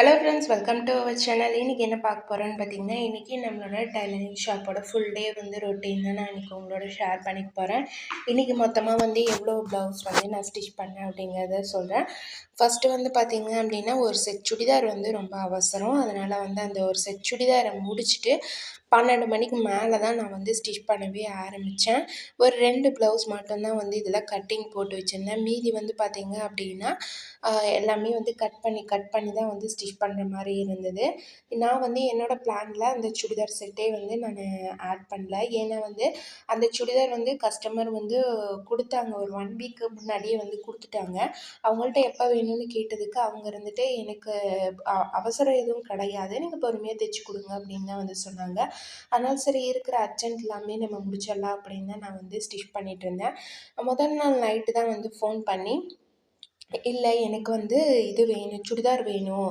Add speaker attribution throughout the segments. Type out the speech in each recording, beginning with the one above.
Speaker 1: Hello friends welcome to our channel இன்றைக்கி என்ன பார்க்க போகிறோன்னு பார்த்தீங்கன்னா இன்றைக்கி நம்மளோட டைலரிங் ஷாப்போட ஃபுல் டே வந்து ரொட்டீன் தான் நான் இன்றைக்கி உங்களோட ஷேர் பண்ணிக்க போகிறேன் இன்றைக்கி மொத்தமாக வந்து எவ்வளோ ப்ளவுஸ் வந்து நான் ஸ்டிச் பண்ணேன் அப்படிங்கிறத சொல்கிறேன் ஃபஸ்ட்டு வந்து பார்த்திங்க அப்படின்னா ஒரு செட் சுடிதார் வந்து ரொம்ப அவசரம். அதனால் வந்து அந்த ஒரு செட் சுடிதாரை முடிச்சுட்டு பன்னெண்டு மணிக்கு மேலே தான் நான் வந்து ஸ்டிச் பண்ணவே ஆரம்பித்தேன் ஒரு ரெண்டு ப்ளவுஸ் மட்டும்தான் வந்து இதில் கட்டிங் போட்டு வச்சுருந்தேன். மீதி வந்து பார்த்திங்க அப்படின்னா எல்லாமே வந்து கட் பண்ணி கட் பண்ணி தான் வந்து ஸ்டிச் பண்ணுற மாதிரி இருந்தது. நான் வந்து என்னோடய பிளானில் அந்த சுடிதார் செட்டே வந்து நான் ஆட் பண்ணல. ஏன்னா வந்து அந்த சுடிதார் வந்து கஸ்டமர் வந்து கொடுத்தாங்க. ஒரு ஒன் வீக்கு முன்னாடியே வந்து கொடுத்துட்டாங்க. அவங்கள்ட்ட எப்போ வேணும்னு கேட்டதுக்கு அவங்க இருந்துட்டு எனக்கு அவசரம் எதுவும் கிடையாது. நீங்கள் பொறுமையாக தைச்சி கொடுங்க அப்படின்னு தான் வந்து சொன்னாங்க. அதனால் சரி இருக்கிற அர்ஜென்ட் எல்லாமே நம்ம முடிச்சிடலாம் அப்படின்னு தான் நான் வந்து ஸ்டிச் பண்ணிகிட்ருந்தேன் முதல் நாள் நைட்டு தான் வந்து ஃபோன் பண்ணி இல்லை எனக்கு வந்து இது வேணும் சுடிதார் வேணும்.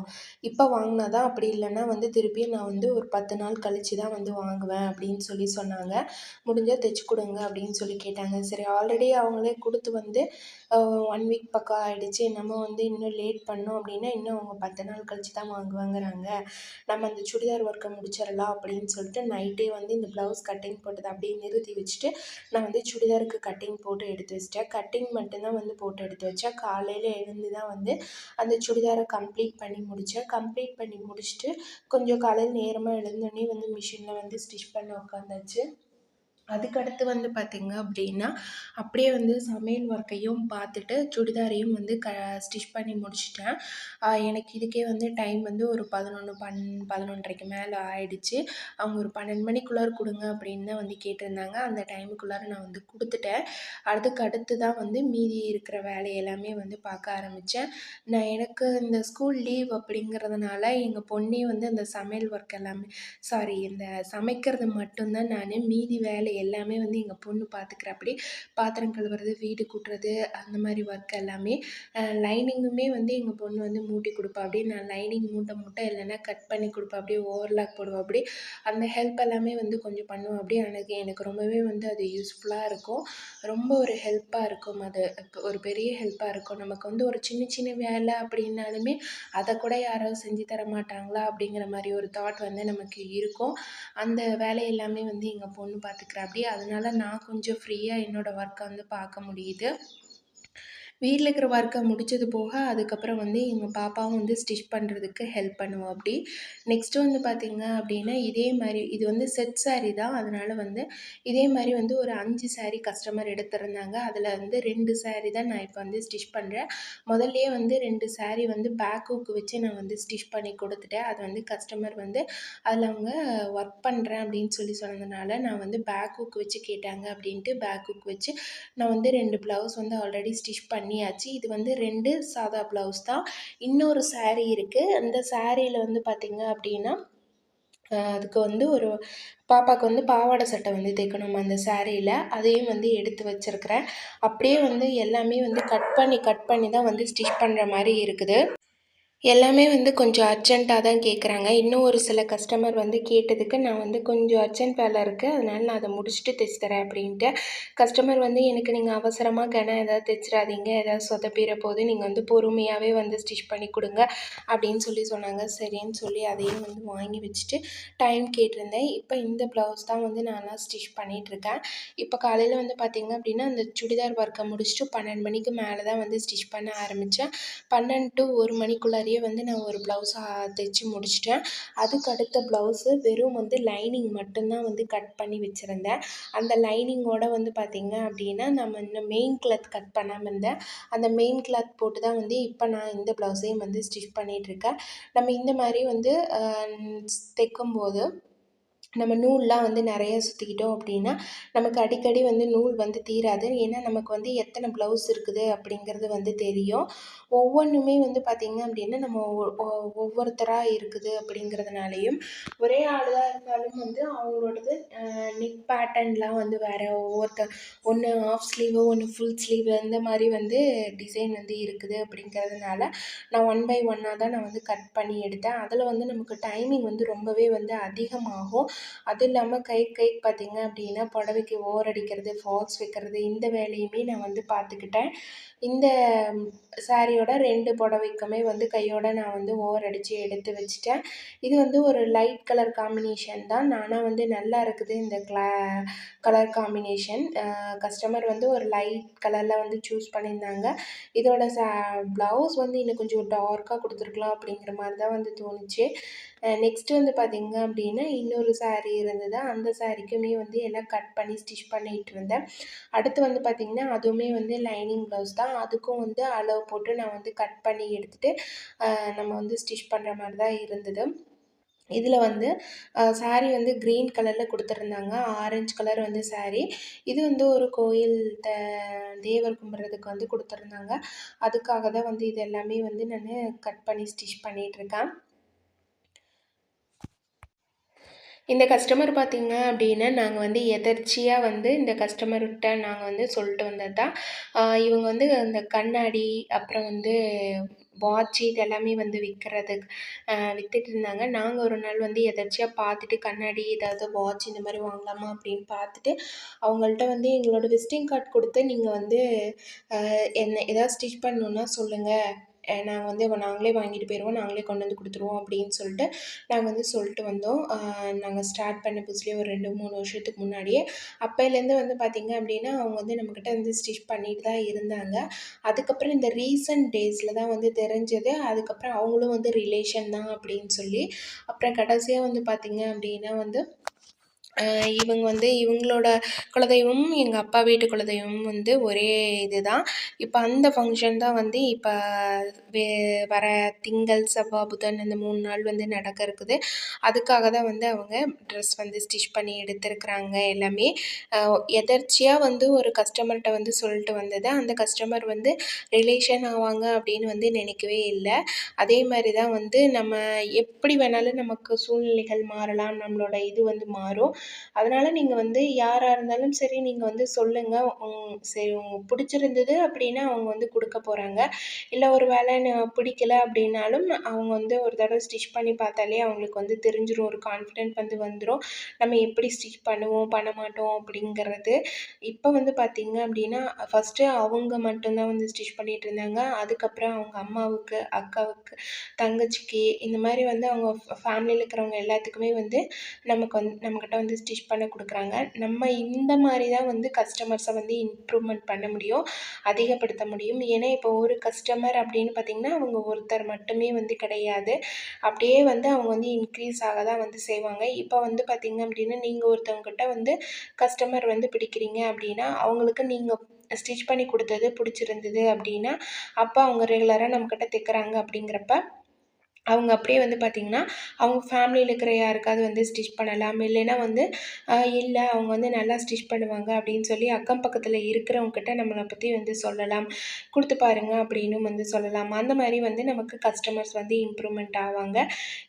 Speaker 1: இப்போ வாங்கினா தான் அப்படி இல்லைன்னா வந்து திருப்பியும் நான் வந்து ஒரு பத்து நாள் கழித்து தான் வந்து வாங்குவேன் அப்படின்னு சொல்லி சொன்னாங்க. முடிஞ்சால் தைச்சி கொடுங்க அப்படின்னு சொல்லி கேட்டாங்க. சரி ஆல்ரெடி அவங்களே கொடுத்து வந்து ஒன் வீக் பக்கம் ஆகிடுச்சு நம்ம வந்து இன்னும் லேட் பண்ணோம் அப்படின்னா இன்னும் அவங்க பத்து நாள் கழித்து தான் வாங்குவாங்கிறாங்க. நம்ம அந்த சுடிதார் ஒர்க்கை முடிச்சிடலாம் அப்படின்னு சொல்லிட்டு நைட்டே வந்து இந்த ப்ளவுஸ் கட்டிங் போட்டதை அப்படியே நிறுத்தி வச்சுட்டு நான் வந்து சுடிதாருக்கு கட்டிங் போட்டு எடுத்து வச்சிட்டேன். கட்டிங் மட்டும்தான் வந்து போட்டு எடுத்து வச்சேன். காலையில் எழுந்து தான் வந்து அந்த சுடிதாரை கம்ப்ளீட் பண்ணி முடித்தேன் கம்ப்ளீட் பண்ணி முடிச்சுட்டு கொஞ்சம் காலையில் நேரமாக எழுந்தோடனே வந்து மிஷினில் வந்து ஸ்டிச் பண்ண உட்காந்தாச்சு அதுக்கடுத்து வந்து பார்த்திங்க அப்படின்னா அப்படியே வந்து சமையல் ஒர்க்கையும் பார்த்துட்டு சுடிதாரையும் வந்து க ஸ்டிச் பண்ணி முடிச்சிட்டேன். எனக்கு இதுக்கே வந்து டைம் வந்து ஒரு பதினொன்று பன் பதினொன்றரைக்கு மேலே ஆயிடுச்சு. அவங்க ஒரு பன்னெண்டு மணிக்குள்ளார கொடுங்க அப்படின்னு தான் வந்து கேட்டிருந்தாங்க. அந்த டைமுக்குள்ளார நான் வந்து கொடுத்துட்டேன். அதுக்கு அடுத்து தான் வந்து மீதி இருக்கிற வேலை எல்லாமே வந்து பார்க்க ஆரம்பித்தேன் நான் எனக்கு இந்த ஸ்கூல் லீவ் அப்படிங்கிறதுனால எங்கள் பொண்ணே வந்து அந்த சமையல் ஒர்க் எல்லாமே சாரி இந்த சமைக்கிறது மட்டும்தான் நான் மீதி வேலை எல்லாமே வந்து எங்கள் பொண்ணு பார்த்துக்கிறாப்படி பாத்திரம் கழுவுறது வீடு கூட்டுறது அந்த மாதிரி ஒர்க் எல்லாமே. லைனிங்குமே வந்து எங்கள் பொண்ணு வந்து மூட்டி கொடுப்பா. அப்படி நான் லைனிங் மூட்டை மூட்டை இல்லைன்னா கட் பண்ணி கொடுப்பா. அப்படியே ஓவர்லாக் போடுவா. அப்படி அந்த ஹெல்ப் எல்லாமே வந்து கொஞ்சம் பண்ணுவோம் அப்படி எனக்கு எனக்கு ரொம்பவே வந்து அது யூஸ்ஃபுல்லாக இருக்கும். ரொம்ப ஒரு ஹெல்ப்பாக இருக்கும் அது. ஒரு பெரிய ஹெல்ப்பாக இருக்கும். நமக்கு வந்து ஒரு சின்ன சின்ன வேலை அப்படின்னாலுமே அதை கூட யாரும் செஞ்சு தர மாட்டாங்களா அப்படிங்கிற மாதிரி ஒரு தாட் வந்து நமக்கு இருக்கும். அந்த வேலை எல்லாமே வந்து எங்கள் பொண்ணு பார்த்துக்கிறா அப்படி அதனால நான் கொஞ்சம் ஃப்ரீயாக என்னோடய ஒர்க்கை வந்து பார்க்க முடியுது. வீட்டில் இருக்கிற ஒர்க்கை முடித்தது போக அதுக்கப்புறம் வந்து எங்கள் பாப்பாவும் வந்து ஸ்டிச் பண்ணுறதுக்கு ஹெல்ப் பண்ணுவோம் அப்படி. நெக்ஸ்ட்டு வந்து பார்த்திங்க அப்படின்னா இதே மாதிரி இது வந்து செட் சாரீ தான். அதனால் வந்து இதே மாதிரி வந்து ஒரு அஞ்சு சாரீ கஸ்டமர் எடுத்திருந்தாங்க. அதில் வந்து ரெண்டு சாரீ தான் நான் இப்போ வந்து ஸ்டிச் பண்ணுறேன் முதல்லையே வந்து ரெண்டு சாரீ வந்து பேக் ஹூக் வச்சு நான் வந்து ஸ்டிச் பண்ணி கொடுத்துட்டேன். அது வந்து கஸ்டமர் வந்து அதில் அவங்க ஒர்க் பண்ணுறேன் அப்படின்னு சொல்லி சொன்னதுனால நான் வந்து பேக் ஹூக் வச்சு கேட்டாங்க அப்படின்ட்டு பேக் ஹூக் வச்சு நான் வந்து ரெண்டு ப்ளவுஸ் வந்து ஆல்ரெடி ஸ்டிச் பண்ணி பண்ணியாச்சு. இது வந்து ரெண்டு சாதா ப்ளவுஸ் தான். இன்னொரு சாரீ இருக்குது அந்த சாரியில் வந்து பார்த்திங்க அப்படின்னா அதுக்கு வந்து ஒரு பாப்பாவுக்கு வந்து பாவாடை சட்டை வந்து தைக்கணும் அந்த சாரியில் அதையும் வந்து எடுத்து வச்சுருக்கிறேன். அப்படியே வந்து எல்லாமே வந்து கட் பண்ணி கட் பண்ணி தான் வந்து ஸ்டிச் பண்ணுற மாதிரி இருக்குது. எல்லாமே வந்து கொஞ்சம் அர்ஜெண்ட்டாக தான் கேட்குறாங்க இன்னும் ஒரு சில கஸ்டமர் வந்து கேட்டதுக்கு நான் வந்து கொஞ்சம் அர்ஜென்ட் வேலை இருக்குது அதனால் நான் அதை முடிச்சுட்டு தைச்சி தரேன் அப்படின்ட்டு. கஸ்டமர் வந்து எனக்கு நீங்கள் அவசரமாக கன ஏதாவது தைச்சிடாதீங்க ஏதாவது சொதப்பிற போது நீங்கள் வந்து பொறுமையாகவே வந்து ஸ்டிச் பண்ணி கொடுங்க அப்படின்னு சொல்லி சொன்னாங்க. சரின்னு சொல்லி அதையும் வந்து வாங்கி வச்சுட்டு டைம் கேட்டிருந்தேன். இப்போ இந்த ப்ளவுஸ் தான் வந்து நான்லாம் ஸ்டிச் பண்ணிகிட்ருக்கேன் இப்போ காலையில் வந்து பார்த்திங்க அப்படின்னா அந்த சுடிதார் ஒர்க்கை முடிச்சுட்டு பன்னெண்டு மணிக்கு மேலே தான் வந்து ஸ்டிச் பண்ண ஆரம்பித்தேன் பன்னெண்டு டு ஒரு மணிக்குள்ளே மாதிரியே வந்து நான் ஒரு ப்ளவுஸை தைச்சி முடிச்சிட்டேன். அதுக்கு அடுத்த ப்ளவுஸு வெறும் வந்து லைனிங் மட்டும்தான் வந்து கட் பண்ணி வச்சுருந்தேன். அந்த லைனிங்கோட வந்து பார்த்திங்க அப்படின்னா நம்ம இன்னும் மெயின் கிளாத் கட் பண்ணாமல் இருந்தேன் அந்த மெயின் கிளாத் போட்டு தான் வந்து இப்போ நான் இந்த ப்ளவுஸையும் வந்து ஸ்டிச் பண்ணிகிட்ருக்கேன் நம்ம இந்த மாதிரி வந்து தைக்கும்போது நம்ம நூல்லாம் வந்து நிறைய சுற்றிக்கிட்டோம் அப்படின்னா நமக்கு அடிக்கடி வந்து நூல் வந்து தீராது. ஏன்னா நமக்கு வந்து எத்தனை ப்ளவுஸ் இருக்குது அப்படிங்கிறது வந்து தெரியும். ஒவ்வொன்றுமே வந்து பார்த்திங்க அப்படின்னா நம்ம ஒவ்வொருத்தராக இருக்குது அப்படிங்கிறதுனாலையும் ஒரே ஆளாக இருந்தாலும் வந்து அவங்களோடது நெக் பேட்டர்ன்லாம் வந்து வேறு ஒவ்வொருத்தர் ஒன்று ஆஃப் ஸ்லீவு ஒன்று ஃபுல் ஸ்லீவ் இந்த மாதிரி வந்து டிசைன் வந்து இருக்குது அப்படிங்கிறதுனால நான் ஒன் பை ஒன்னாக தான் நான் வந்து கட் பண்ணி எடுத்தேன். அதில் வந்து நமக்கு டைமிங் வந்து ரொம்பவே வந்து அதிகமாகும். அதுவும் இல்லாமல் கை கை பார்த்திங்க அப்படின்னா புடவைக்கு ஓர் அடிக்கிறது ஃபால்ஸ் வைக்கிறது இந்த வேலையுமே நான் வந்து பார்த்துக்கிட்டேன். இந்த சாரியோட ரெண்டு புடவைக்குமே வந்து கையோட நான் வந்து ஓவர் அடித்து எடுத்து வச்சுட்டேன். இது வந்து ஒரு லைட் கலர் காம்பினேஷன் தான். நானாக வந்து நல்லா இருக்குது இந்த கிளா கலர் காம்பினேஷன் கஸ்டமர் வந்து ஒரு லைட் கலரில் வந்து சூஸ் பண்ணியிருந்தாங்க. இதோட சா ப்ளவுஸ் வந்து இன்னும் கொஞ்சம் டார்க்காக கொடுத்துருக்கலாம் அப்படிங்கிற மாதிரி தான் வந்து தோணுச்சு. நெக்ஸ்ட்டு வந்து பார்த்திங்க அப்படின்னா இன்னொரு சாரீ இருந்தது. அந்த சாரீக்குமே வந்து எல்லாம் கட் பண்ணி ஸ்டிச் பண்ணிகிட்டு இருந்தேன். அடுத்து வந்து பார்த்திங்கன்னா அதுவுமே வந்து லைனிங் ப்ளவுஸ் தான். அதுக்கும் வந்து அளவு போட்டு நான் வந்து கட் பண்ணி எடுத்துகிட்டு நம்ம வந்து ஸ்டிச் பண்ணுற மாதிரி தான் இருந்தது. இதில் வந்து சாரீ வந்து க்ரீன் கலரில் கொடுத்துருந்தாங்க. ஆரஞ்சு கலர் வந்து சாரீ இது வந்து ஒரு கோயில் த தேவர் கும்பிட்றதுக்கு வந்து கொடுத்துருந்தாங்க. அதுக்காக தான் வந்து இது எல்லாமே வந்து நான் கட் பண்ணி ஸ்டிச் பண்ணிகிட்ருக்கேன் இந்த கஸ்டமர் பார்த்திங்க அப்படின்னா நாங்கள் வந்து எதர்ச்சியாக வந்து இந்த கஸ்டமர்கிட்ட நாங்கள் வந்து சொல்லிட்டு வந்தது தான் இவங்க வந்து இந்த கண்ணாடி அப்புறம் வந்து வாட்ச் இது எல்லாமே வந்து விற்கிறதுக்கு விற்றுட்டு இருந்தாங்க. நாங்கள் ஒரு நாள் வந்து எதர்ச்சியாக பார்த்துட்டு கண்ணாடி ஏதாவது வாட்ச் இந்த மாதிரி வாங்கலாமா அப்படின்னு பார்த்துட்டு அவங்கள்ட்ட வந்து எங்களோட விசிட்டிங் கார்டு கொடுத்து நீங்கள் வந்து என்ன ஏதாவது ஸ்டிச் பண்ணணுன்னா சொல்லுங்கள் நாங்கள் வந்து நாங்களே வாங்கிட்டு போயிடுவோம் நாங்களே கொண்டு வந்து கொடுத்துருவோம் அப்படின்னு சொல்லிட்டு நாங்கள் வந்து சொல்லிட்டு வந்தோம். நாங்கள் ஸ்டார்ட் பண்ண புதுசுலேயே ஒரு ரெண்டு மூணு வருஷத்துக்கு முன்னாடியே. அப்போலேருந்து வந்து பார்த்திங்க அப்படின்னா அவங்க வந்து நம்மக்கிட்ட வந்து ஸ்டிச் பண்ணிட்டு தான் இருந்தாங்க. அதுக்கப்புறம் இந்த ரீசன்ட் டேஸில் தான் வந்து தெரிஞ்சது. அதுக்கப்புறம் அவங்களும் வந்து ரிலேஷன் தான் அப்படின்னு சொல்லி அப்புறம் கடைசியாக வந்து பார்த்திங்க அப்படின்னா வந்து இவங்க வந்து இவங்களோட குலதெய்வமும் எங்கள் அப்பா வீட்டு குலதெய்வமும் வந்து ஒரே இது தான் இப்போ அந்த ஃபங்க்ஷன் தான் வந்து இப்போ வே வர திங்கள் செவ்வாய் புதன் இந்த மூணு நாள் வந்து நடக்க இருக்குது. அதுக்காக தான் வந்து அவங்க ட்ரெஸ் வந்து ஸ்டிச் பண்ணி எடுத்திருக்கிறாங்க எல்லாமே. எதர்ச்சியாக வந்து ஒரு கஸ்டமர்கிட்ட வந்து சொல்லிட்டு வந்தது. அந்த கஸ்டமர் வந்து ரிலேஷன் ஆவாங்க அப்படின்னு வந்து நினைக்கவே இல்லை. அதே மாதிரி தான் வந்து நம்ம எப்படி வேணாலும் நமக்கு சூழ்நிலைகள் மாறலாம் நம்மளோட இது வந்து மாறும். அதனால் நீங்கள் வந்து யாராக இருந்தாலும் சரி நீங்கள் வந்து சொல்லுங்கள் சரி உங்களுக்கு பிடிச்சிருந்தது அப்படின்னா அவங்க வந்து கொடுக்க போகிறாங்க இல்லை ஒரு வேலை பிடிக்கல அப்படின்னாலும் அவங்க வந்து ஒரு தடவை ஸ்டிச் பண்ணி பார்த்தாலே அவங்களுக்கு வந்து தெரிஞ்சிடும் ஒரு கான்ஃபிடென்ட் வந்து வந்துடும் நம்ம எப்படி ஸ்டிச் பண்ணுவோம் பண்ண மாட்டோம் அப்படிங்கிறது. இப்போ வந்து பார்த்திங்க அப்படின்னா ஃபஸ்ட்டு அவங்க மட்டும்தான் வந்து ஸ்டிச் பண்ணிகிட்டு இருந்தாங்க. அதுக்கப்புறம் அவங்க அம்மாவுக்கு அக்காவுக்கு தங்கச்சிக்கு இந்த மாதிரி வந்து அவங்க ஃபேமிலியில் இருக்கிறவங்க எல்லாத்துக்குமே வந்து நமக்கு வந்து நம்மக்கிட்ட வந்து வந்து ஸ்டிச் பண்ண கொடுக்குறாங்க. நம்ம இந்த மாதிரி தான் வந்து கஸ்டமர்ஸை வந்து இம்ப்ரூவ்மெண்ட் பண்ண முடியும் அதிகப்படுத்த முடியும். ஏன்னா இப்போ ஒரு கஸ்டமர் அப்படின்னு பார்த்திங்கன்னா அவங்க ஒருத்தர் மட்டுமே வந்து கிடையாது. அப்படியே வந்து அவங்க வந்து இன்க்ரீஸ் ஆக தான் வந்து செய்வாங்க. இப்போ வந்து பார்த்திங்க அப்படின்னா நீங்கள் ஒருத்தவங்கக்கிட்ட வந்து கஸ்டமர் வந்து பிடிக்கிறீங்க அப்படின்னா அவங்களுக்கு நீங்கள் ஸ்டிச் பண்ணி கொடுத்தது பிடிச்சிருந்தது அப்படின்னா அப்போ அவங்க ரெகுலராக நம்மக்கிட்ட தைக்கிறாங்க அப்படிங்கிறப்ப அவங்க அப்படியே வந்து பார்த்திங்கன்னா அவங்க ஃபேமிலியில் இருக்கிற யாருக்காவது வந்து ஸ்டிச் பண்ணலாம். இல்லைன்னா வந்து இல்லை அவங்க வந்து நல்லா ஸ்டிச் பண்ணுவாங்க அப்படின்னு சொல்லி அக்கம் பக்கத்தில் இருக்கிறவங்கக்கிட்ட நம்மளை பற்றி வந்து சொல்லலாம். கொடுத்து பாருங்க அப்படின்னு வந்து சொல்லலாம். அந்த மாதிரி வந்து நமக்கு கஸ்டமர்ஸ் வந்து இம்ப்ரூவ்மெண்ட் ஆவாங்க.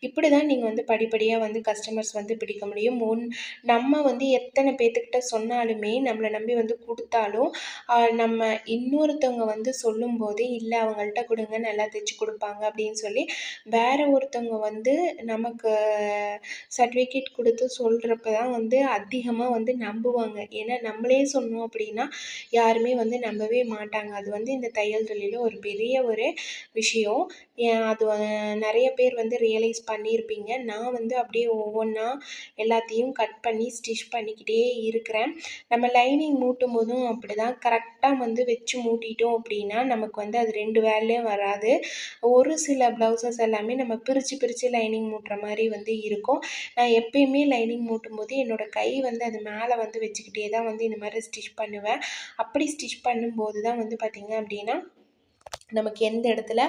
Speaker 1: இப்படி தான் நீங்கள் வந்து படிப்படியாக வந்து கஸ்டமர்ஸ் வந்து பிடிக்க முடியும். ஒன் நம்ம வந்து எத்தனை பேர்த்துக்கிட்ட சொன்னாலுமே நம்மளை நம்பி வந்து கொடுத்தாலும் நம்ம இன்னொருத்தவங்க வந்து சொல்லும்போது இல்லை அவங்கள்ட்ட கொடுங்க நல்லா தைச்சி கொடுப்பாங்க அப்படின்னு சொல்லி வேறு ஒருத்தவங்க வந்து நமக்கு சர்டிஃபிகேட் கொடுத்து சொல்கிறப்ப தான் வந்து அதிகமாக வந்து நம்புவாங்க. ஏன்னா நம்மளே சொன்னோம் அப்படின்னா யாருமே வந்து நம்பவே மாட்டாங்க. அது வந்து இந்த தையல் தொழிலில் ஒரு பெரிய ஒரு விஷயம். அது நிறைய பேர் வந்து ரியலைஸ் பண்ணியிருப்பீங்க. நான் வந்து அப்படியே ஒவ்வொன்றா எல்லாத்தையும் கட் பண்ணி ஸ்டிச் பண்ணிக்கிட்டே இருக்கிறேன். நம்ம லைனிங் மூட்டும் போதும் அப்படி தான் கரெக்டாக வந்து வச்சு மூட்டிட்டோம் அப்படின்னா நமக்கு வந்து அது ரெண்டு வேலையும் வராது. ஒரு சில ப்ளவுசஸ் எல்லாமே நம்ம பிரித்து பிரித்து லைனிங் மூட்டுற மாதிரி வந்து இருக்கும். நான் எப்பயுமே லைனிங் மூட்டும் போது என்னோடய கை வந்து அது மேலே வந்து வச்சுக்கிட்டே தான் வந்து இந்த மாதிரி ஸ்டிச் பண்ணுவேன். அப்படி ஸ்டிச் பண்ணும்போது தான் வந்து பார்த்திங்க அப்படின்னா நமக்கு எந்த இடத்துல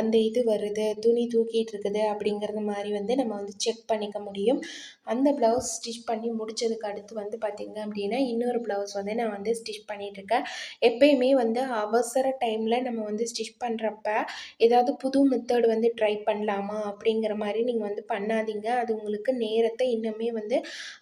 Speaker 1: அந்த இது வருது துணி தூக்கிட்டு இருக்குது அப்படிங்கிறது மாதிரி வந்து நம்ம வந்து செக் பண்ணிக்க முடியும். அந்த ப்ளவுஸ் ஸ்டிச் பண்ணி முடித்ததுக்கு அடுத்து வந்து பார்த்திங்க அப்படின்னா இன்னொரு ப்ளவுஸ் வந்து நான் வந்து ஸ்டிச் பண்ணிகிட்ருக்கேன் எப்பயுமே வந்து அவசர டைமில் நம்ம வந்து ஸ்டிச் பண்ணுறப்ப ஏதாவது புது மெத்தட் வந்து ட்ரை பண்ணலாமா அப்படிங்கிற மாதிரி நீங்கள் வந்து பண்ணாதீங்க. அது உங்களுக்கு நேரத்தை இன்னுமே வந்து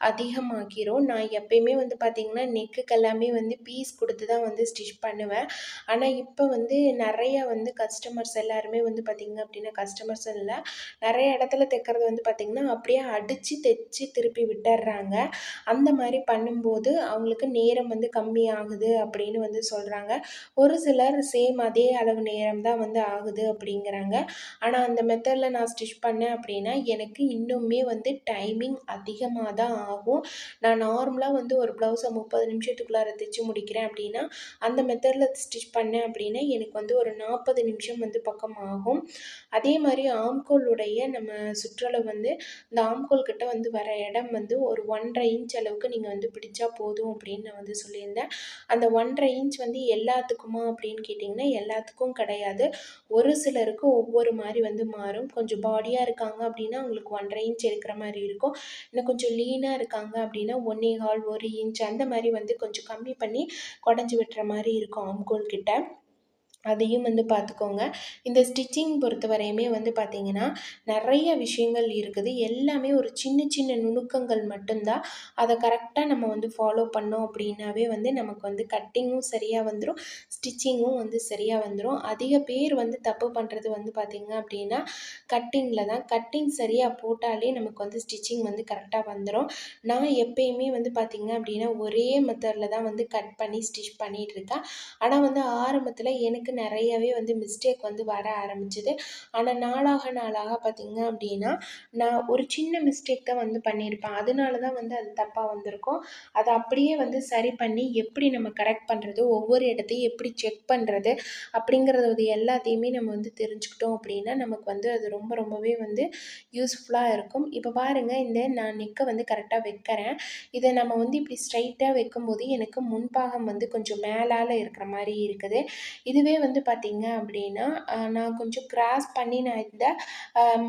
Speaker 1: அதிகமாக்கிரும். நான் எப்பயுமே வந்து பார்த்திங்கன்னா நெக்குக்கெல்லாமே வந்து பீஸ் கொடுத்து தான் வந்து ஸ்டிச் பண்ணுவேன். ஆனால் இப்போ வந்து நிறையா வந்து கஸ்டமர்ஸ் எல்லாருமே வந்து பார்த்திங்க அப்படின்னா கஸ்டமர்ஸ் இல்லை நிறைய இடத்துல தைக்கிறது வந்து பார்த்திங்கன்னா அப்படியே அடித்து தைச்சி திருப்பி விட்டுடுறாங்க அந்த மாதிரி பண்ணும்போது அவங்களுக்கு நேரம் வந்து கம்மி ஆகுது அப்படின்னு வந்து சொல்கிறாங்க ஒரு சிலர் சேம் அதே அளவு நேரம் தான் வந்து ஆகுது அப்படிங்கிறாங்க. ஆனால் அந்த மெத்தடில் நான் ஸ்டிச் பண்ணேன் அப்படின்னா எனக்கு இன்னுமே வந்து டைமிங் அதிகமாக தான் ஆகும். நான் நார்மலாக வந்து ஒரு ப்ளவுஸை முப்பது நிமிஷத்துக்குள்ளார தைச்சி முடிக்கிறேன் அப்படின்னா அந்த மெத்தடில் ஸ்டிச் பண்ணேன் அப்படின்னா எனக்கு வந்து ஒரு நாற்பது நிமிஷம் வந்து பக்கம் ஆகும் அதே மாதிரி ஆம்கோலுடைய நம்ம சுற்றளவு வந்து இந்த ஆம்கோல் கிட்ட வந்து வர இடம் வந்து ஒரு ஒன்றரை இன்ச் அளவுக்கு நீங்கள் வந்து பிடிச்சா போதும் அப்படின்னு நான் வந்து சொல்லியிருந்தேன். அந்த ஒன்றரை இன்ச் வந்து எல்லாத்துக்குமா அப்படின்னு கேட்டிங்கன்னா எல்லாத்துக்கும் கிடையாது. ஒரு சிலருக்கு ஒவ்வொரு மாதிரி வந்து மாறும். கொஞ்சம் பாடியாக இருக்காங்க அப்படின்னா அவங்களுக்கு ஒன்றரை இன்ச் இருக்கிற மாதிரி இருக்கும். இன்னும் கொஞ்சம் லீனாக இருக்காங்க அப்படின்னா ஒன்னே கால் ஒரு இன்ச் அந்த மாதிரி வந்து கொஞ்சம் கம்மி பண்ணி குடஞ்சி விட்டுற மாதிரி இருக்கும் ஆம்கோல் கிட்ட. அதையும் வந்து பார்த்துக்கோங்க. இந்த ஸ்டிச்சிங் பொறுத்த வரையுமே வந்து பார்த்திங்கன்னா நிறைய விஷயங்கள் இருக்குது. எல்லாமே ஒரு சின்ன சின்ன நுணுக்கங்கள் மட்டும்தான். அதை கரெக்டாக நம்ம வந்து ஃபாலோ பண்ணோம் அப்படின்னாவே வந்து நமக்கு வந்து கட்டிங்கும் சரியாக வந்துடும் ஸ்டிச்சிங்கும் வந்து சரியாக வந்துடும் அதிக பேர் வந்து தப்பு பண்ணுறது வந்து பார்த்திங்க அப்படின்னா கட்டிங்கில் தான். கட்டிங் சரியாக போட்டாலே நமக்கு வந்து ஸ்டிச்சிங் வந்து கரெக்டாக வந்துடும் நான் எப்பயுமே வந்து பார்த்திங்க அப்படின்னா ஒரே மெத்தடில் தான் வந்து கட் பண்ணி ஸ்டிச் பண்ணிகிட்ருக்கேன் ஆனால் வந்து ஆரம்பத்தில் எனக்கு நிறையவே வந்து மிஸ்டேக் வந்து வர ஆரம்பிச்சிது. ஆனால் நாளாக நாளாக பார்த்திங்க அப்படின்னா நான் ஒரு சின்ன மிஸ்டேக் தான் வந்து பண்ணியிருப்பேன் அதனால தான் வந்து அது தப்பாக வந்திருக்கும். அதை அப்படியே வந்து சரி பண்ணி எப்படி நம்ம கரெக்ட் பண்ணுறது ஒவ்வொரு இடத்தையும் எப்படி செக் பண்ணுறது அப்படிங்கிறது எல்லாத்தையுமே நம்ம வந்து தெரிஞ்சுக்கிட்டோம் அப்படின்னா நமக்கு வந்து அது ரொம்ப ரொம்பவே வந்து யூஸ்ஃபுல்லாக இருக்கும். இப்போ பாருங்கள் இந்த நான் நெக்கை வந்து கரெக்டாக வைக்கிறேன். இதை நம்ம வந்து இப்படி ஸ்ட்ரைட்டாக வைக்கும்போது எனக்கு முன்பாகம் வந்து கொஞ்சம் மேலால் இருக்கிற மாதிரி இருக்குது. இதுவே வந்து பார்த்திங்க அப்படின்னா நான் கொஞ்சம் கிராஸ் பண்ணி நான் இந்த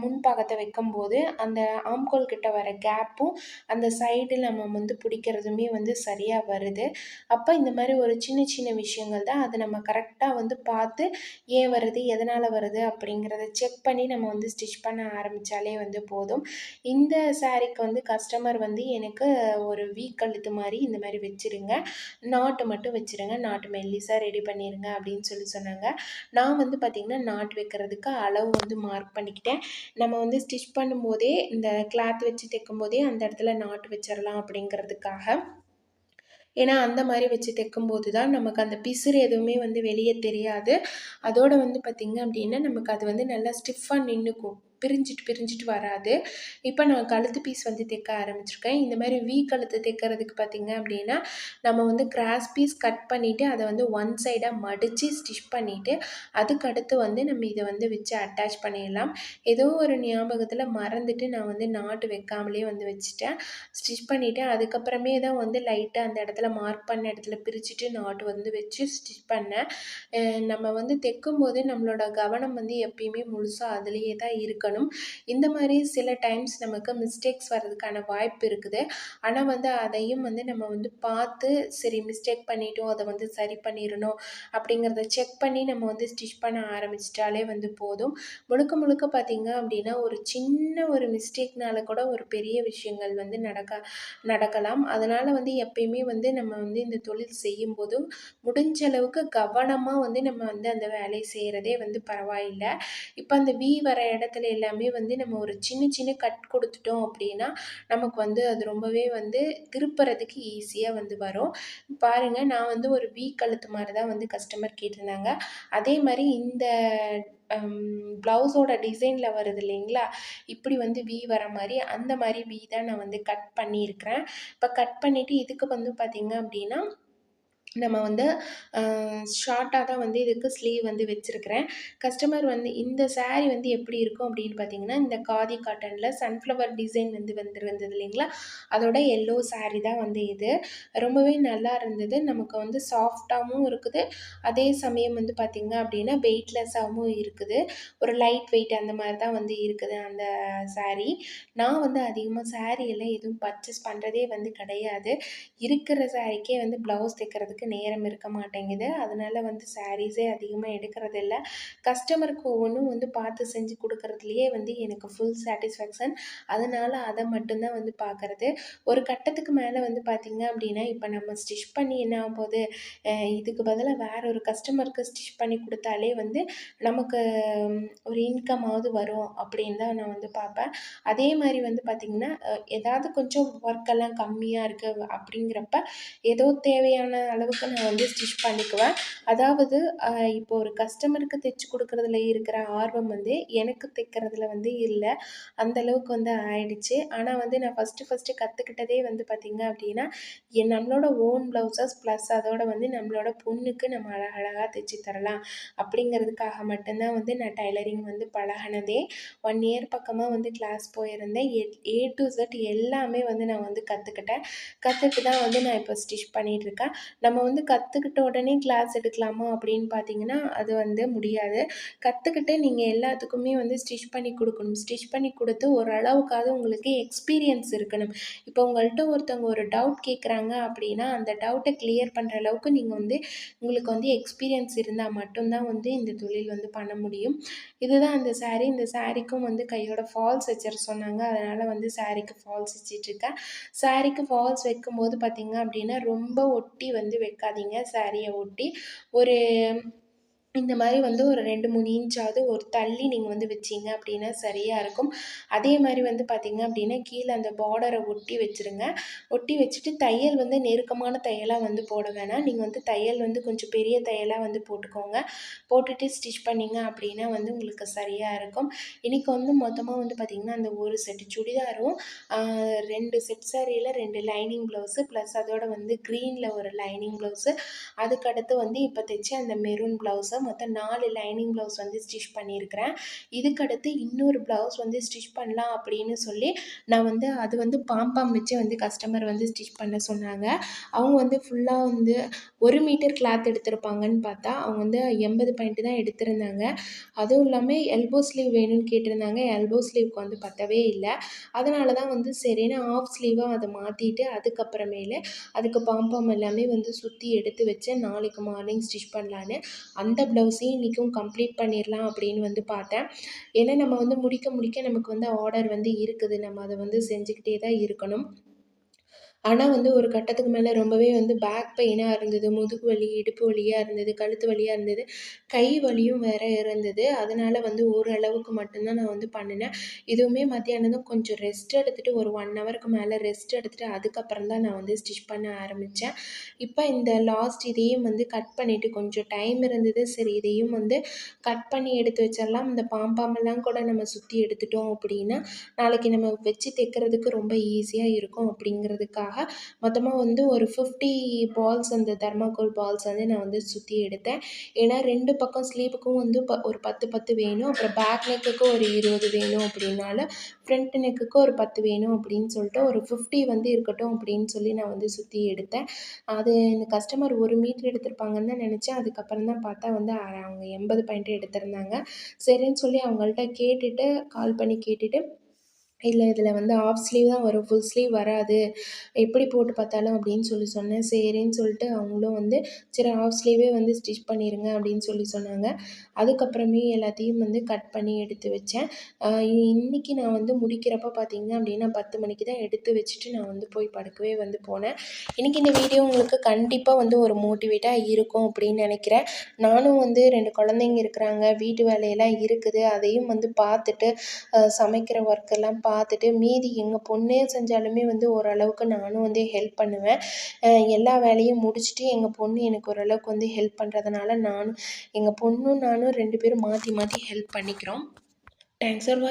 Speaker 1: முன்பாகத்தை வைக்கும்போது அந்த ஆம்கோல் கிட்ட வர கேப்பும் அந்த சைடில் நம்ம வந்து பிடிக்கிறதுமே வந்து சரியாக வருது. அப்போ இந்த மாதிரி ஒரு சின்ன சின்ன விஷயங்கள் தான் அதை நம்ம கரெக்டாக வந்து பார்த்து ஏன் வருது எதனால் வருது அப்படிங்கிறத செக் பண்ணி நம்ம வந்து ஸ்டிச் பண்ண ஆரம்பித்தாலே வந்து போதும். இந்த சாரீக்கு வந்து கஸ்டமர் வந்து எனக்கு ஒரு வீக் கழுத்து மாதிரி இந்த மாதிரி வச்சுருங்க. நாட்டு மட்டும் வச்சுருங்க. நாட்டு மெல்லிஸாக ரெடி பண்ணிடுங்க அப்படின்னு சொல்லி சொன்னாங்க. சொன்னாங்க. நான் வந்து பார்த்திங்கன்னா நாட் வைக்கிறதுக்கு அளவு வந்து மார்க் பண்ணிக்கிட்டேன். நம்ம வந்து ஸ்டிச் பண்ணும்போதே இந்த கிளாத் வச்சு தைக்கும் போதே அந்த இடத்துல நாட் வச்சிடலாம் அப்படிங்கிறதுக்காக. ஏன்னா அந்த மாதிரி வச்சு தைக்கும்போது தான் நமக்கு அந்த பிசுறு எதுவுமே வந்து வெளியே தெரியாது. அதோடு வந்து பார்த்திங்க அப்படின்னா நமக்கு அது வந்து நல்லா ஸ்டிஃபாக நின்றுக்கும் பிரிஞ்சிட்டு பிரிஞ்சிட்டு வராது. இப்போ நான் கழுத்து பீஸ் வந்து தைக்க ஆரம்பிச்சிருக்கேன். இந்த மாதிரி வி கழுத்து தைக்கிறதுக்கு பார்த்திங்க அப்படின்னா நம்ம வந்து கிராஸ் பீஸ் கட் பண்ணிவிட்டு அதை வந்து ஒன் சைடாக மடித்து ஸ்டிச் பண்ணிவிட்டு அதுக்கடுத்து வந்து நம்ம இதை வந்து வச்சு அட்டாச் பண்ணிடலாம். ஏதோ ஒரு ஞாபகத்தில் மறந்துட்டு நான் வந்து நாட்டு வைக்காமலே வந்து வச்சுட்டேன். ஸ்டிச் பண்ணிவிட்டு அதுக்கப்புறமே தான் வந்து லைட்டாக அந்த இடத்துல மார்க் பண்ண இடத்துல பிரிச்சுட்டு நாட்டு வந்து வச்சு ஸ்டிச் பண்ணேன். நம்ம வந்து தைக்கும் போது நம்மளோட கவனம் வந்து எப்பயுமே முழுசாக அதுலேயே தான் இருக்கும் இருக்கணும் இந்த மாதிரி சில டைம்ஸ் நமக்கு மிஸ்டேக்ஸ் வர்றதுக்கான வாய்ப்பு இருக்குது. ஆனால் வந்து அதையும் வந்து நம்ம வந்து பார்த்து சரி மிஸ்டேக் பண்ணிட்டோம் அதை வந்து சரி பண்ணிடணும் அப்படிங்கிறத செக் பண்ணி நம்ம வந்து ஸ்டிச் பண்ண ஆரம்பிச்சிட்டாலே வந்து போதும். முழுக்க முழுக்க பார்த்திங்க அப்படின்னா ஒரு சின்ன ஒரு மிஸ்டேக்னால கூட ஒரு பெரிய விஷயங்கள் வந்து நடக்க நடக்கலாம். அதனால் வந்து எப்பயுமே வந்து நம்ம வந்து இந்த தொழில் செய்யும்போது முடிஞ்ச அளவுக்கு கவனமாக வந்து நம்ம வந்து அந்த வேலையை செய்கிறதே வந்து பரவாயில்லை. இப்போ அந்த வி வர இடத்துல எல்லாமே வந்து நம்ம ஒரு சின்ன சின்ன கட் கொடுத்துட்டோம் அப்படின்னா நமக்கு வந்து அது ரொம்பவே வந்து திருப்புறதுக்கு ஈஸியாக வந்து வரும். பாருங்கள் நான் வந்து ஒரு வீ கழுத்து மாதிரி தான் வந்து கஸ்டமர் கேட்டிருந்தாங்க. அதே மாதிரி இந்த ப்ளவுஸோட டிசைனில் வருது இல்லைங்களா? இப்படி வந்து வி வர மாதிரி அந்த மாதிரி வி தான் நான் வந்து கட் பண்ணியிருக்கிறேன். இப்போ கட் பண்ணிவிட்டு இதுக்கு வந்து பார்த்திங்க அப்படின்னா நம்ம வந்து ஷார்ட்டாக தான் வந்து இதுக்கு ஸ்லீவ் வந்து வச்சுருக்கிறேன். கஸ்டமர் வந்து இந்த சாரீ வந்து எப்படி இருக்கும் அப்படின்னு பார்த்தீங்கன்னா இந்த காதி காட்டனில் சன்ஃப்ளவர் டிசைன் வந்து வந்துருந்தது இல்லைங்களா? அதோட எல்லோ சாரீ தான் வந்து இது. ரொம்பவே நல்லா இருந்தது. நமக்கு வந்து சாஃப்டாகவும் இருக்குது. அதே சமயம் வந்து பார்த்திங்க அப்படின்னா வெயிட்லெஸ்ஸாகவும் இருக்குது. ஒரு லைட் வெயிட் அந்த மாதிரி தான் வந்து இருக்குது அந்த சாரீ நான் வந்து அதிகமாக சாரீ எல்லாம் எதுவும் பர்ச்சேஸ் பண்ணுறதே வந்து கிடையாது. இருக்கிற சாரீக்கே வந்து ப்ளவுஸ் தைக்கிறதுக்கு எடுக்கிறதுக்கு நேரம் இருக்க மாட்டேங்குது. அதனால் வந்து சாரீஸே அதிகமாக எடுக்கிறதில்ல. கஸ்டமருக்கு ஒவ்வொன்றும் வந்து பார்த்து செஞ்சு கொடுக்குறதுலையே வந்து எனக்கு ஃபுல் சாட்டிஸ்ஃபேக்ஷன் அதனால் அதை மட்டும்தான் வந்து பார்க்குறது. ஒரு கட்டத்துக்கு மேலே வந்து பார்த்திங்க அப்படின்னா இப்போ நம்ம ஸ்டிச் பண்ணி என்ன ஆகும் போது இதுக்கு பதிலாக வேற ஒரு கஸ்டமருக்கு ஸ்டிச் பண்ணி கொடுத்தாலே வந்து நமக்கு ஒரு இன்கமாவது வரும் அப்படின்னு தான் நான் வந்து பார்ப்பேன். அதே மாதிரி வந்து பார்த்திங்கன்னா ஏதாவது கொஞ்சம் ஒர்க்கெல்லாம் கம்மியாக இருக்குது அப்படிங்கிறப்ப ஏதோ தேவையான அளவு அளவுக்கு நான் வந்து ஸ்டிச் பண்ணிக்குவேன். அதாவது இப்போ ஒரு கஸ்டமருக்கு தைச்சி கொடுக்குறதுல இருக்கிற ஆர்வம் வந்து எனக்கு தைக்கிறதுல வந்து இல்லை. அந்த அளவுக்கு வந்து ஆயிடுச்சு. ஆனால் வந்து நான் ஃபஸ்ட்டு ஃபஸ்ட்டு கற்றுக்கிட்டதே வந்து பார்த்திங்க அப்படின்னா என் நம்மளோட ஓன் ப்ளவுசஸ் ப்ளஸ் அதோட வந்து நம்மளோட பொண்ணுக்கு நம்ம அழகழகாக தைச்சி தரலாம். அப்படிங்கிறதுக்காக மட்டும்தான் வந்து நான் டைலரிங் வந்து பழகினதே. ஒன் இயர் பக்கமாக வந்து கிளாஸ் போயிருந்தேன். ஏ டு செட் எல்லாமே வந்து நான் வந்து கற்றுக்கிட்டேன் கற்றுட்டு தான் வந்து நான் இப்போ ஸ்டிச் பண்ணிகிட்ருக்கேன் நம்ம வந்து கற்றுக்கிட்ட உடனே கிளாஸ் எடுக்கலாமா அப்படின்னு பார்த்தீங்கன்னா அது வந்து முடியாது. கற்றுக்கிட்டு நீங்கள் எல்லாத்துக்குமே வந்து ஸ்டிச் பண்ணி கொடுக்கணும். ஸ்டிச் பண்ணி கொடுத்து ஓரளவுக்காவது உங்களுக்கு எக்ஸ்பீரியன்ஸ் இருக்கணும். இப்போ உங்கள்கிட்ட ஒருத்தவங்க ஒரு டவுட் கேட்குறாங்க அப்படின்னா அந்த டவுட்டை கிளியர் பண்ணுற அளவுக்கு நீங்கள் வந்து உங்களுக்கு வந்து எக்ஸ்பீரியன்ஸ் இருந்தால் மட்டும்தான் வந்து இந்த தொழில் வந்து பண்ண முடியும். இதுதான் அந்த சாரீ இந்த சாரீக்கும் வந்து கையோட ஃபால்ஸ் வச்சிட சொன்னாங்க. அதனால் வந்து சாரீக்கு ஃபால்ஸ் வச்சிட்ருக்கேன் சாரீக்கு ஃபால்ஸ் வைக்கும்போது பார்த்திங்க அப்படின்னா ரொம்ப ஒட்டி வந்து இருக்காதீங்க சாரியை ஒட்டி. ஒரு இந்த மாதிரி வந்து ஒரு ரெண்டு மூணு இன்ச்சாவது ஒரு தள்ளி நீங்கள் வந்து வச்சிங்க அப்படின்னா சரியாக இருக்கும். அதே மாதிரி வந்து பார்த்திங்க அப்படின்னா கீழே அந்த பார்டரை ஒட்டி வச்சுருங்க. ஒட்டி வச்சுட்டு தையல் வந்து நெருக்கமான தையலாக வந்து போட வேணாம். நீங்கள் வந்து தையல் வந்து கொஞ்சம் பெரிய தையலாக வந்து போட்டுக்கோங்க. போட்டுட்டு ஸ்டிச் பண்ணிங்க அப்படின்னா வந்து உங்களுக்கு சரியாக இருக்கும். இன்றைக்கி வந்து மொத்தமாக வந்து பார்த்திங்கன்னா அந்த ஒரு செட்டு சுடிதாரும் ரெண்டு செட் சாரியில் ரெண்டு லைனிங் ப்ளவுஸு ப்ளஸ் அதோட வந்து க்ரீனில் ஒரு லைனிங் ப்ளவுஸு அதுக்கடுத்து வந்து இப்போ தைச்சி அந்த மெரூன் ப்ளவுஸை மொத்தம் நாலு லைனிங் ப்ளவுஸ் வந்து ஸ்டிச் பண்ணியிருக்கிறேன். இதுக்கடுத்து இன்னொரு ப்ளவுஸ் வந்து ஸ்டிச் பண்ணலாம் அப்படின்னு சொல்லி நான் வந்து அது வந்து பாம்பாம் வச்சு வந்து கஸ்டமர் வந்து ஸ்டிச் பண்ண சொன்னாங்க. அவங்க வந்து ஃபுல்லாக வந்து ஒரு மீட்டர் கிளாத் எடுத்திருப்பாங்கன்னு பார்த்தா அவங்க வந்து எண்பது பாயிண்ட்டு தான் எடுத்திருந்தாங்க. அதுவும் இல்லாமல் எல்போ ஸ்லீவ் வேணும்னு கேட்டிருந்தாங்க. எல்போ ஸ்லீவ்க்கு வந்து பத்தவே இல்லை. அதனால தான் வந்து சரின்னு ஆஃப் ஸ்லீவாக அதை மாற்றிட்டு அதுக்கப்புறமேலு அதுக்கு பாம்பாம் எல்லாமே வந்து சுற்றி எடுத்து வச்சேன் நாளைக்கு மார்னிங் ஸ்டிச் பண்ணலான்னு அந்த ப்ளவுஸையும் இன்றைக்கும் கம்ப்ளீட் பண்ணிடலாம் அப்படின்னு வந்து பார்த்தேன். ஏன்னா நம்ம வந்து முடிக்க முடிக்க நமக்கு வந்து ஆர்டர் வந்து இருக்குது. நம்ம அதை வந்து செஞ்சுக்கிட்டே தான் இருக்கணும். ஆனால் வந்து ஒரு கட்டத்துக்கு மேலே ரொம்பவே வந்து பேக் பெயினாக இருந்தது. முதுகு வலி இடுப்பு வலியாக இருந்தது கழுத்து வலியாக இருந்தது. கை வலியும் வேறு இருந்தது. அதனால் வந்து ஓரளவுக்கு மட்டும்தான் நான் வந்து பண்ணினேன். இதுவுமே மத்தியானம் கொஞ்சம் ரெஸ்ட் எடுத்துகிட்டு ஒரு ஒன் ஹவருக்கு மேலே ரெஸ்ட் எடுத்துகிட்டு அதுக்கப்புறம் தான் நான் வந்து ஸ்டிச் பண்ண ஆரம்பித்தேன் இப்போ இந்த லாஸ்ட் இதையும் வந்து கட் பண்ணிவிட்டு கொஞ்சம் டைம் இருந்தது. சரி இதையும் வந்து கட் பண்ணி எடுத்து வச்சிடலாம். இந்த பாம்பாமெல்லாம் கூட நம்ம சுற்றி எடுத்துட்டோம் அப்படின்னா நாளைக்கு நம்ம வச்சு தைக்கிறதுக்கு ரொம்ப ஈஸியாக இருக்கும் அப்படிங்கிறதுக்காக மொத்தமாக வந்து ஒரு ஃபிஃப்டி பால்ஸ் அந்த தர்மாக்கோல் பால்ஸ் வந்து நான் வந்து சுற்றி எடுத்தேன். ஏன்னா ரெண்டு பக்கம் ஸ்லீவுக்கும் வந்து ப ஒரு பத்து பத்து வேணும். அப்புறம் பேக் நெக்குக்கும் ஒரு இருபது வேணும் அப்படின்னால ஃப்ரண்ட் நெக்குக்கு ஒரு பத்து வேணும் அப்படின்னு சொல்லிட்டு ஒரு ஃபிஃப்டி வந்து இருக்கட்டும் அப்படின்னு சொல்லி நான் வந்து சுற்றி எடுத்தேன். அது இந்த கஸ்டமர் ஒரு மீட்ரு எடுத்திருப்பாங்கன்னு தான் நினச்சேன். அதுக்கப்புறம் தான் பார்த்தா வந்து அவங்க எண்பது பாயிண்ட்டு எடுத்திருந்தாங்க. சரின்னு சொல்லி அவங்கள்ட்ட கேட்டுட்டு கால் பண்ணி கேட்டுட்டு இல்லை இதில் வந்து ஆஃப் ஸ்லீவ் தான் வரும். ஃபுல் ஸ்லீவ் வராது. எப்படி போட்டு பார்த்தாலும் அப்படின்னு சொல்லி சொன்னேன். சரின்னு சொல்லிட்டு அவங்களும் வந்து சரி ஆஃப் ஸ்லீவே வந்து ஸ்டிச் பண்ணிடுங்க அப்படின்னு சொல்லி சொன்னாங்க. அதுக்கப்புறமே எல்லாத்தையும் வந்து கட் பண்ணி எடுத்து வச்சேன். இன்றைக்கி நான் வந்து முடிக்கிறப்ப பார்த்தீங்க அப்படின்னா பத்து மணிக்கு தான் எடுத்து வச்சுட்டு நான் வந்து போய் படுக்கவே வந்து போனேன். இன்றைக்கி இந்த வீடியோ உங்களுக்கு கண்டிப்பாக வந்து ஒரு மோட்டிவேட்டாக இருக்கும் அப்படின்னு நினைக்கிறேன். நானும் வந்து ரெண்டு குழந்தைங்க இருக்கிறாங்க. வீட்டு வேலையெல்லாம் இருக்குது. அதையும் வந்து பார்த்துட்டு சமைக்கிற ஒர்க்கெல்லாம் பார்த்துட்டு மீதி எங்கள் பொண்ணே செஞ்சாலுமே வந்து ஓரளவுக்கு நானும் வந்து ஹெல்ப் பண்ணுவேன். எல்லா வேலையும் முடிச்சுட்டு எங்கள் பொண்ணு எனக்கு ஓரளவுக்கு வந்து ஹெல்ப் பண்ணுறதுனால நானும் எங்கள் பொண்ணும் நானும் ரெண்டு பேரும் மாற்றி மாற்றி ஹெல்ப் பண்ணிக்கிறோம். Thanks for watch